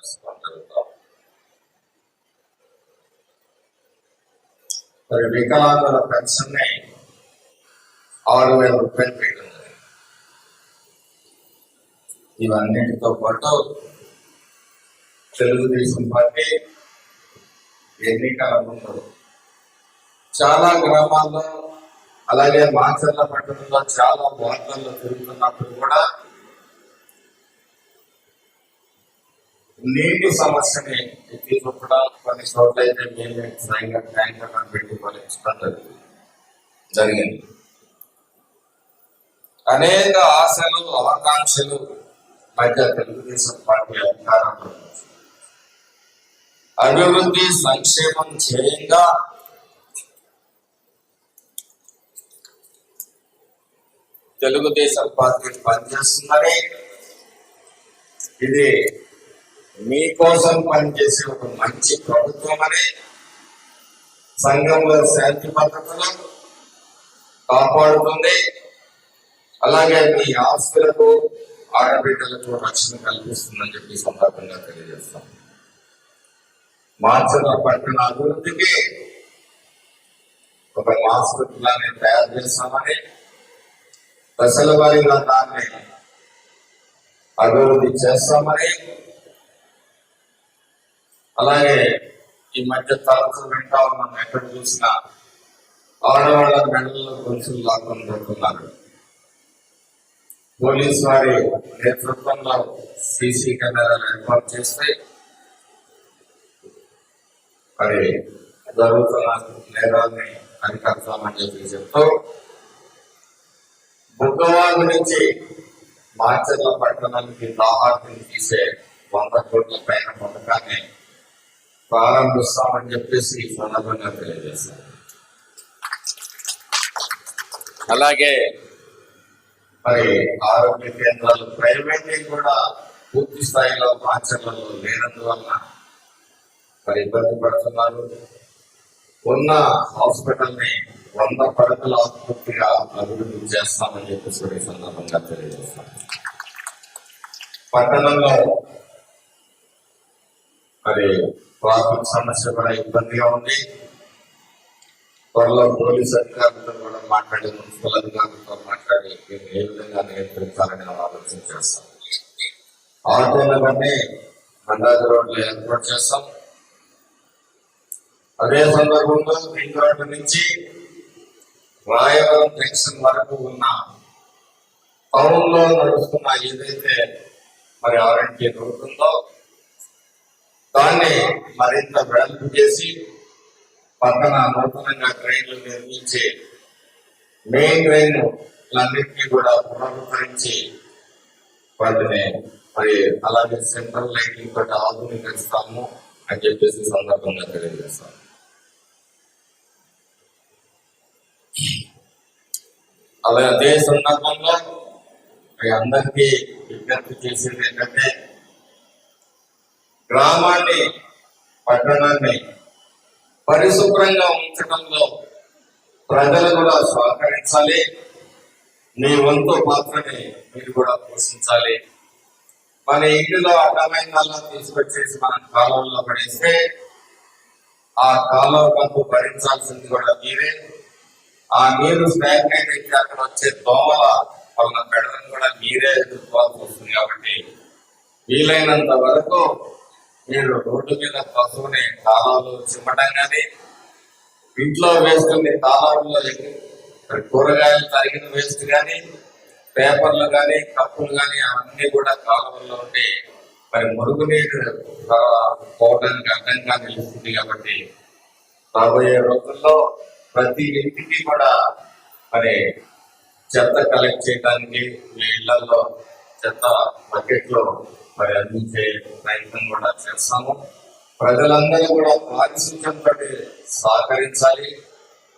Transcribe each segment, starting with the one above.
ప్రస్తుతం మరి వికలాంగుల పెన్షన్ని ఆరు వేల రూపాయలు వేయడం. ఇవన్నిటితో పాటు తెలుగుదేశం పార్టీ ఎన్నికల ముందు చాలా గ్రామాల్లో అలాగే మాచర్ల పట్టణంలో చాలా వార్తల్లో తిరుగుతున్నప్పుడు కూడా నీటి సమస్యని ఎత్తి చూపడానికి కొన్ని చోట్ల అయితే మేమే స్వయంగా ట్యాంకర్ పెట్టి పరిష్కరించడం జరిగింది జరిగింది. అనేక ఆశలు ఆకాంక్షలు మధ్య తెలుగుదేశం పార్టీ అధికారంలో అభివృద్ధి సంక్షేమం చేయంగా తెలుగుదేశం పార్టీ పనిచేస్తుందని ఇది మీకోసం పనిచేసే ఒక మంచి ప్రభుత్వం అని సంఘంలో శాంతి భద్రతలు కాపాడుతుంది. అలాగే మీ ఆస్తులకు ఆడబిడ్డలకు రక్షణ కల్పిస్తుందని చెప్పి సందర్భంగా తెలియజేస్తాం. మార్చల పట్టణ అభివృద్ధికి ఒక మాస్టర్ ప్లాన్ తయారు చేస్తామని దశల వారీగా దాన్ని అభివృద్ధి చేస్తామని అలాగే ఈ మధ్య తరచు వింటా ఉన్నాం ఎక్కడ చూసినా. ఆడవాళ్ళ మెడల్లో గొలుసులు లాక్కొని పెడుతున్నారు పోలీస్ వారి నేతృత్వంలో సీసీ కెమెరాలు ఏర్పాటు చేస్తే మరి జరుగుతున్న నేరాన్ని అరికడతామని చెప్పి చెప్తూ బుగ్గవాడు నుంచి మార్చర్ల పట్టణానికి దాహార్తిని తీసే వంద కోట్ల పైన పథకాన్ని ప్రారంభిస్తామని చెప్పేసి ఈ సందర్భంగా తెలియజేశారు. అలాగే మరి ఆరోగ్య కేంద్రాలు ప్రైవేట్ కూడా పూర్తి స్థాయిలో మార్చడంలో లేనందువల్ల మరి ఇబ్బంది పడుతున్నారు. ఉన్న హాస్పిటల్ని వంద పడకల పూర్తిగా అభివృద్ధి చేస్తామని చెప్పేసి సందర్భంగా తెలియజేస్తాం పట్టణంలో మరి ట్రాఫిక్ సమస్య కూడా ఇబ్బందిగా ఉంది. త్వరలో పోలీస్ అధికారులతో కూడా మాట్లాడి మున్సిపల్ అధికారులతో మాట్లాడి మీరు ఏ విధంగా నియంత్రించాలని ఆలోచన చేస్తాం. ఆటోలన్నీ బండాజీ రోడ్లు ఏర్పాటు చేస్తాం. అదే సందర్భంలో రింగ్ రోడ్డు నుంచి రాయవరం జంక్షన్ వరకు ఉన్న టౌన్లో నడుస్తున్న ఏదైతే మరి ఆర్ఎంటీ దొరుకుతుందో ఉందో దాన్ని మరింత వెడల్పు చేసి పక్కన నూతనంగా ట్రైన్లు నిర్మించి మెయిన్ ట్రైన్లన్నింటినీ కూడా పునరుద్ధరించి వాటిని మరి అలాగే సెంట్రల్ లైటింగ్ తోటి ఆధునీకరిస్తాము అని చెప్పేసి సందర్భంగా తెలియజేస్తాం అలాగే అదే సందర్భంలో మీ అందరికీ విజ్ఞప్తి చేసేది ఏంటంటే గ్రామాన్ని పట్టణాన్ని పరిశుభ్రంగా ఉంచడంలో ప్రజలు కూడా సహకరించాలి. మీ వంతు పాత్రని మీరు కూడా పోషించాలి. మన ఇంటిలో అడ్డమైన తీసుకొచ్చేసి మనం కాలంలో పడేస్తే ఆ కాలం కంపు భరించాల్సింది కూడా మీరే. ఆ నీరు స్టాగ్నేట్ అయితే అక్కడ వచ్చే దోమల వలన పెడడం కూడా మీరే ఎదుర్కోవాల్సి వస్తుంది కాబట్టి వీలైనంత వరకు మీరు రోడ్డు మీద పశువుని తాళాలు చిమ్మటం కానీ ఇంట్లో వేసుకుని తాళాల్లో కూరగాయలు తరిగిన వేస్ట్ కానీ పేపర్లు కానీ కప్పులు కానీ అవన్నీ కూడా కాలువల్లో ఉండి మరి మురుగునీరు పోవడానికి అడ్డంగా నిలుస్తుంది కాబట్టి రాబోయే రోజుల్లో ప్రతి ఇంటికి కూడా మరి చెత్త కలెక్ట్ చేయడానికి మీ ఇళ్ళలో చెత్త బకెట్లో మరి అందించే ప్రయత్నం కూడా చేస్తాము. ప్రజలందరూ కూడా పారిశుద్ధ్యంతో సహకరించాలి.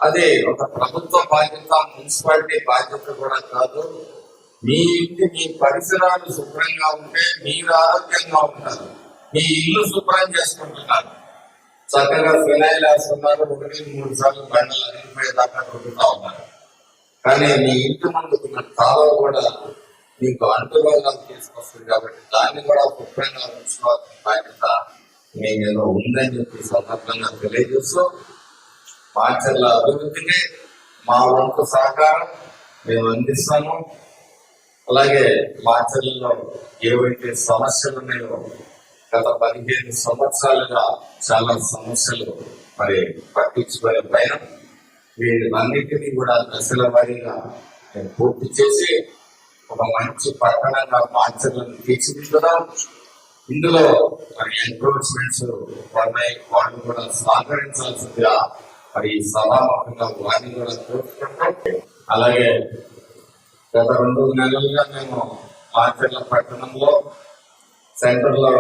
అది ఒక ప్రభుత్వ బాధ్యత మున్సిపాలిటీ బాధ్యత కూడా కాదు. మీ ఇంటి మీ పరిసరాలు శుభ్రంగా ఉంటే మీరు ఆరోగ్యంగా ఉంటారు. మీ ఇల్లు శుభ్రం చేసుకుంటున్నారు. చక్కగా ఫినాయిల్ వేస్తున్నారు. ఒకటి మూడు సార్లు బండలు అరిగిపోయేదాకా కొట్టుతా ఉన్నారు. కానీ మీ ఇంటి ముందు కాలువ కూడా మీకు అంటురోగాలు తీసుకొస్తుంది కాబట్టి దాన్ని కూడా శుభ్రంగా ఉంచుకోవాల్సిన బాధ్యత మీ మీద ఉందని చెప్పి సందర్భంగా తెలియజేస్తూ మాచర్ల అభివృద్ధికి మా వంతు సహకారం మేము అందిస్తాము. అలాగే మాచర్లలో ఏవైతే సమస్యలు ఉన్నాయో గత పదిహేను సంవత్సరాలుగా చాలా సమస్యలు మరి పట్టించుకునే పైన వీటన్నిటినీ కూడా దశల వారీగా మేము పూర్తి చేసి ఒక మంచి పట్టణంగా మార్చలను తీర్చిదిద్దుదాం. ఇందులో మరి ఎంక్రోచ్మెంట్స్ ఉన్నాయి. వాళ్ళు కూడా సహకరించాల్సిందిగా మరి ఈ సభాముఖంగా వారిని కూడా కోరుకుంటాం అలాగే గత రెండు నెలలుగా మేము మార్చర్ల పట్టణంలో సెంటర్లో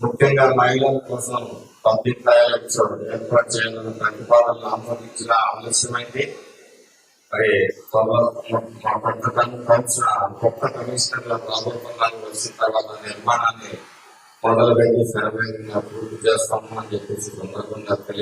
ముఖ్యంగా మహిళల కోసం పబ్లిక్ టాయిలెట్స్ ఏర్పాటు చేయాలన్న ప్రతిపాదనలు ఆమోదించిన ఆలస్యమైంది. మరి త్వరలో మా పట్టణం కొత్త కమిషనర్ల ప్రభుత్వాన్ని వచ్చిన తర్వాత నిర్మాణాన్ని మొదలుపెట్టి సర్వేగా పూర్తి చేస్తాము అని చెప్పేసి సందర్భంగా తెలియ